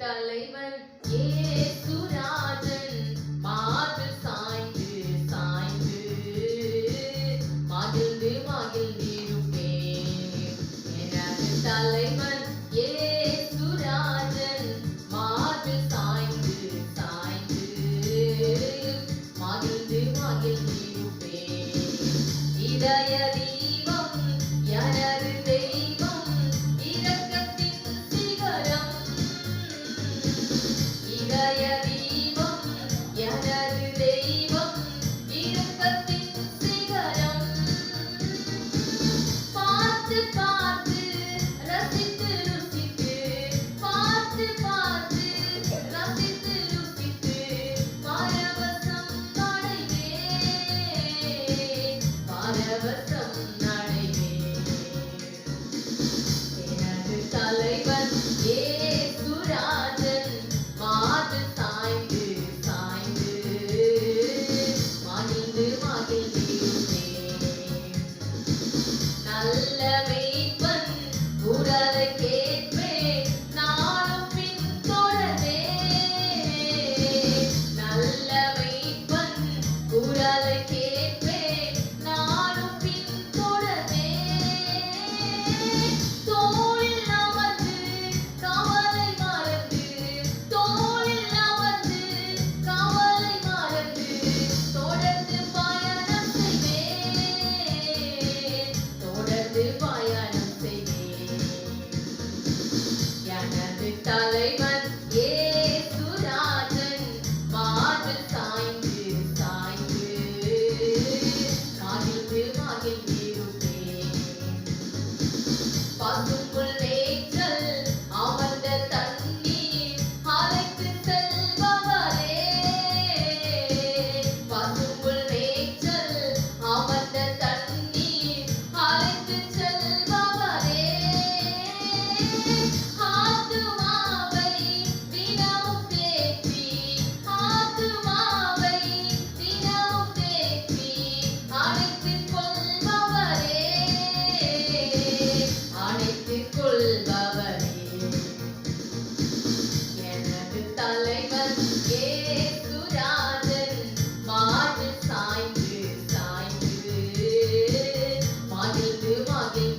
தலைவர் ஏசுராஜன் மாது சாய்ந்து சாய்ந்து. மகிழ்ந்து மகிழ்ந்திருப்பே எனது தலைவர் ஏசுராஜன் மாது சாய்ந்து சாய்ந்து. மகிழ்ந்து மகிழ்ந்திருப்பே இதய தீபம் எனது தெய்வம் Entonces, Good.